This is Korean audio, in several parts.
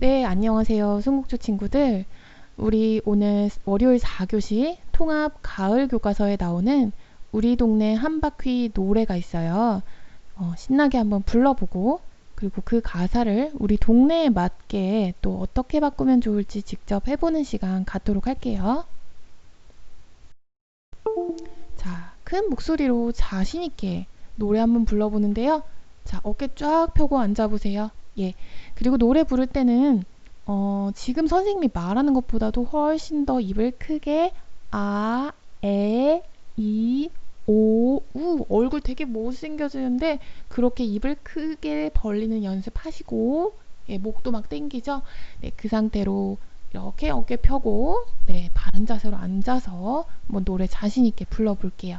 네, 안녕하세요. 순국초 친구들. 우리 오늘 월요일 4교시 통합 가을 교과서에 나오는 우리 동네 한 바퀴 노래가 있어요. 어, 신나게 한번 불러보고 그리고 그 가사를 우리 동네에 맞게 또 어떻게 바꾸면 좋을지 직접 해보는 시간 갖도록 할게요. 자, 큰 목소리로 자신있게 노래 한번 불러보는데요. 자, 어깨 쫙 펴고 앉아보세요. 예. 그리고 노래 부를 때는 어, 지금 선생님이 말하는 것보다도 훨씬 더 입을 크게 아, 에, 이, 오, 우 얼굴 되게 못생겨지는데 그렇게 입을 크게 벌리는 연습하시고 예, 목도 막 땡기죠? 네, 그 상태로 이렇게 어깨 펴고 네, 바른 자세로 앉아서 한번 노래 자신 있게 불러 볼게요.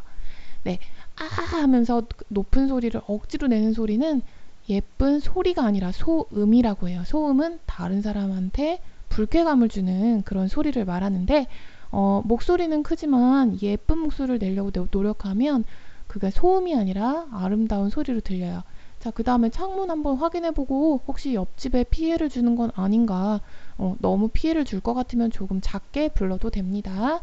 네, 아 하면서 높은 소리를 억지로 내는 소리는 예쁜 소리가 아니라 소음이라고 해요. 소음은 다른 사람한테 불쾌감을 주는 그런 소리를 말하는데 어, 목소리는 크지만 예쁜 목소리를 내려고 노력하면 그게 소음이 아니라 아름다운 소리로 들려요. 자, 그 다음에 창문 한번 확인해보고 혹시 옆집에 피해를 주는 건 아닌가 어, 너무 피해를 줄 것 같으면 조금 작게 불러도 됩니다.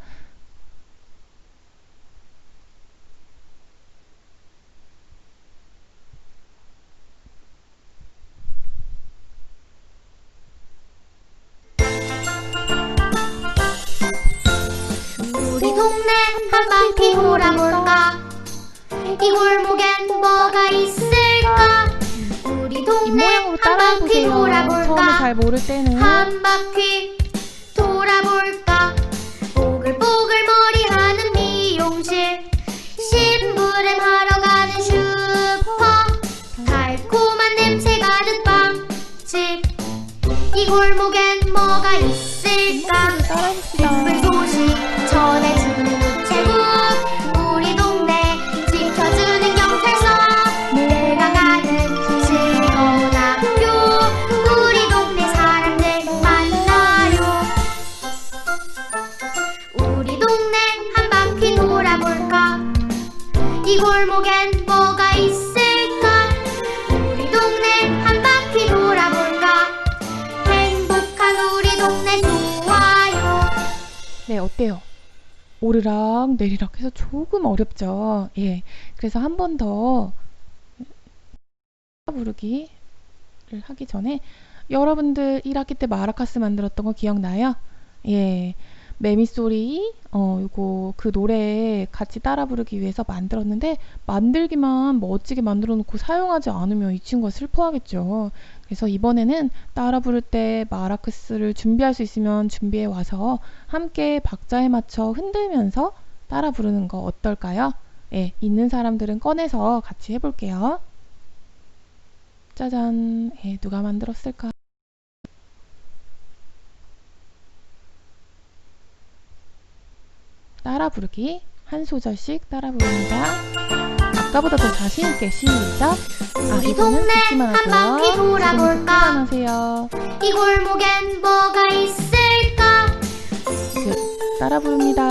동네 한 바퀴 돌아볼까? 이 골목엔 뭐가 있을까? 우리 동네 한 바퀴 따라해보세요. 처음에 돌아볼까 잘 모를 때는 한 바퀴 돌아볼까? 보글보글 머리하는 미용실. 심부름 하러 가는 슈퍼. 달콤한 냄새 가득 빵집. 이 골목엔 뭐가 있을까? 따라해봅시다. 기쁜 소식 전해 이 골목엔 뭐가 있을까 우리 동네 한 바퀴 돌아볼까 행복한 우리 동네 좋아요 네, 어때요? 오르락 내리락 해서 조금 어렵죠. 예. 그래서 한 번 더 부르기를 하기 전에 여러분들 1학기 때 마라카스 만들었던 거 기억나요? 예. 매미소리, 어, 요거 그 노래 같이 따라 부르기 위해서 만들었는데 만들기만 멋지게 만들어 놓고 사용하지 않으면 이 친구가 슬퍼하겠죠. 그래서 이번에는 따라 부를 때 마라크스를 준비할 수 있으면 준비해 와서 함께 박자에 맞춰 흔들면서 따라 부르는 거 어떨까요? 예, 있는 사람들은 꺼내서 같이 해볼게요. 짜잔, 예, 누가 만들었을까? 따라 부르기 한 소절씩 따라 부릅니다. 아까보다 더 자신 있게 시작. 아, 우리 동네 한. 바퀴 돌아볼까? 하세요. 이 골목엔 뭐가 있을까? 그, 따라 부릅니다.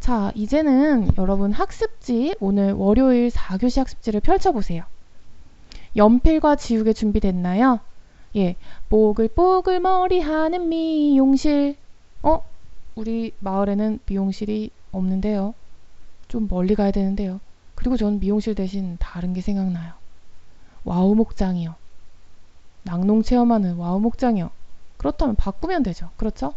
자, 이제는 여러분 학습지, 오늘 월요일 4교시 학습지를 펼쳐보세요. 연필과 지우개 준비됐나요? 예, 뽀글뽀글 머리하는 미용실. 어? 우리 마을에는 미용실이 없는데요. 좀 멀리 가야 되는데요. 그리고 전 미용실 대신 다른 게 생각나요. 와우 목장이요. 낙농 체험하는 와우 목장이요. 그렇다면 바꾸면 되죠. 그렇죠?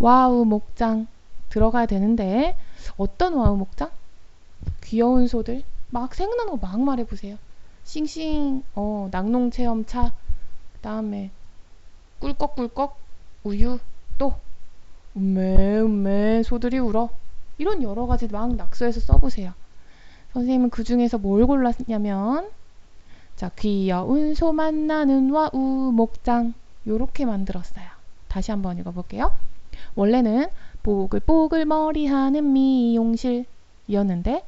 와우 목장 들어가야 되는데 어떤 와우 목장? 귀여운 소들 막 생각나는 거 막 말해보세요. 싱싱 어 낙농 체험차 그다음에 꿀꺽꿀꺽 우유 또 음메 음메 소들이 울어 이런 여러 가지 막 낙서해서 써보세요. 선생님은 그 중에서 뭘 골랐냐면 자 귀여운 소 만나는 와우 목장 요렇게 만들었어요. 다시 한번 읽어볼게요. 원래는 뽀글뽀글 머리하는 미용실이었는데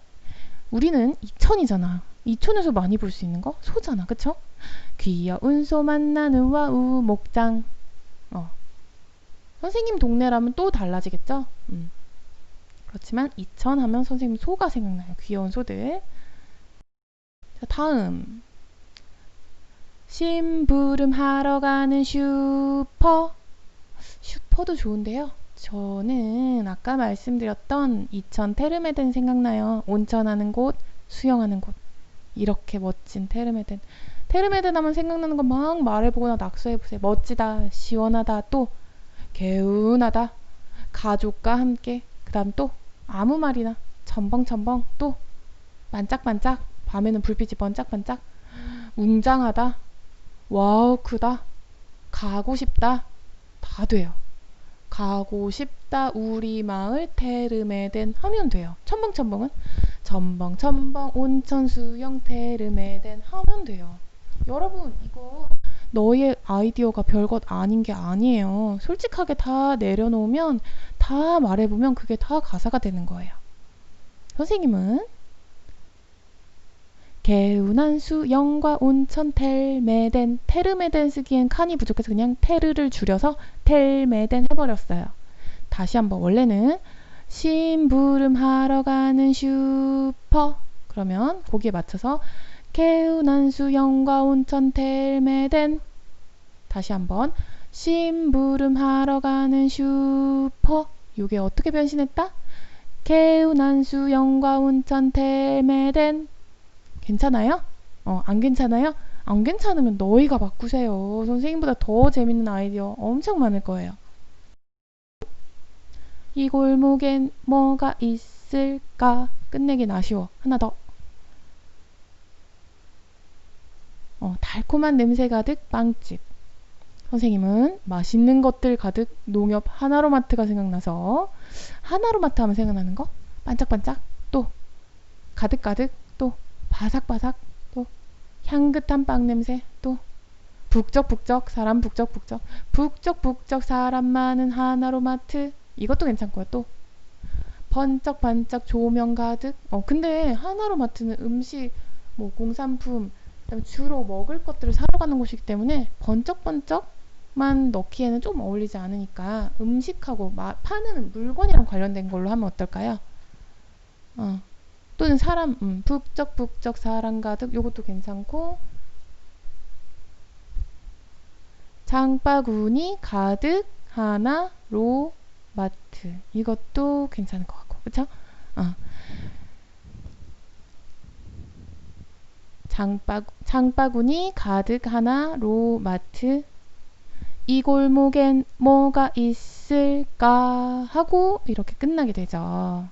우리는 이천이잖아. 이천에서 많이 볼 수 있는 거 소잖아, 그쵸? 귀여운 소 만나는 와우 목장. 어. 선생님 동네라면 또 달라지겠죠? 음. 그렇지만 이천 하면 선생님 소가 생각나요. 귀여운 소들. 자, 다음. 심부름 하러 가는 슈퍼. 슈퍼도 좋은데요. 저는 아까 말씀드렸던 이천 테르메덴 생각나요. 온천하는 곳, 수영하는 곳. 이렇게 멋진 테르메덴. 테르메덴 하면 생각나는 거 막 말해보거나 낙서해보세요. 멋지다, 시원하다, 또 개운하다, 가족과 함께. 그 다음 또 아무 말이나 첨벙첨벙 또 반짝반짝 밤에는 불빛이 번짝반짝 웅장하다 와우 크다 가고 싶다 다 돼요 가고 싶다 우리 마을 테르메덴 하면 돼요. 첨벙첨벙은? 첨벙첨벙 온천 수영 테르메덴 하면 돼요. 여러분 이거 너의 아이디어가 별것 아닌 게 아니에요. 솔직하게 다 내려놓으면 다 말해보면 그게 다 가사가 되는 거예요. 선생님은 개운한 수영과 온천 텔메덴 테르메덴 쓰기엔 칸이 부족해서 그냥 테르를 줄여서 텔메덴 해버렸어요. 다시 한번. 원래는 심부름 하러 가는 슈퍼. 그러면 거기에 맞춰서 개운한 수영과 온천 텔메덴 다시 한번. 심부름 하러 가는 슈퍼. 요게 어떻게 변신했다? 개운한 수영과 온천 텔메덴 괜찮아요? 어, 안 괜찮아요? 안 괜찮으면 너희가 바꾸세요. 선생님보다 더 재밌는 아이디어 엄청 많을 거예요. 이 골목엔 뭐가 있을까? 끝내긴 아쉬워. 하나 더. 어, 달콤한 냄새 가득 빵집. 선생님은 맛있는 것들 가득 농협 하나로마트가 생각나서 하나로마트 하면 생각나는 거? 반짝반짝 또 가득가득 또 바삭바삭 또 향긋한 빵 냄새 또 북적북적 사람 북적북적 북적북적 사람 많은 하나로 마트 이것도 괜찮고요 또 번쩍반짝 조명 가득 어 근데 하나로 마트는 음식 뭐 공산품 그다음에 주로 먹을 것들을 사러 가는 곳이기 때문에 번쩍번쩍만 넣기에는 좀 어울리지 않으니까 음식하고 마, 파는 물건이랑 관련된 걸로 하면 어떨까요? 어. 또는 사람 음, 북적 북적 사람 가득 요것도 괜찮고 장바구니 가득 하나 로 마트 이것도 괜찮을 것 같고 그쵸? 어. 장바, 장바구니 가득 하나 로 마트 이 골목엔 뭐가 있을까 하고 이렇게 끝나게 되죠.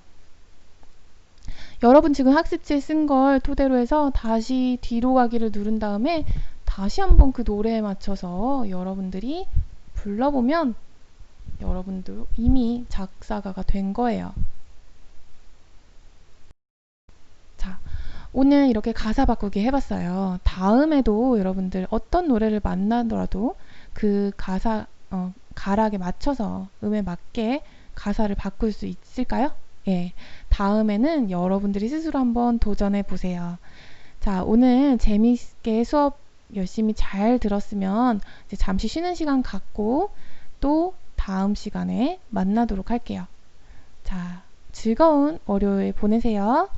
여러분 지금 학습지에 쓴 걸 토대로 해서 다시 뒤로 가기를 누른 다음에 다시 한번 그 노래에 맞춰서 여러분들이 불러보면 여러분들 이미 작사가가 된 거예요. 자, 오늘 이렇게 가사 바꾸기 해봤어요. 다음에도 여러분들 어떤 노래를 만나더라도 그 가사, 어, 가락에 맞춰서 음에 맞게 가사를 바꿀 수 있을까요? 예. 다음에는 여러분들이 스스로 한번 도전해 보세요. 자, 오늘 재미있게 수업 열심히 잘 들었으면 이제 잠시 쉬는 시간 갖고 또 다음 시간에 만나도록 할게요. 자, 즐거운 월요일 보내세요.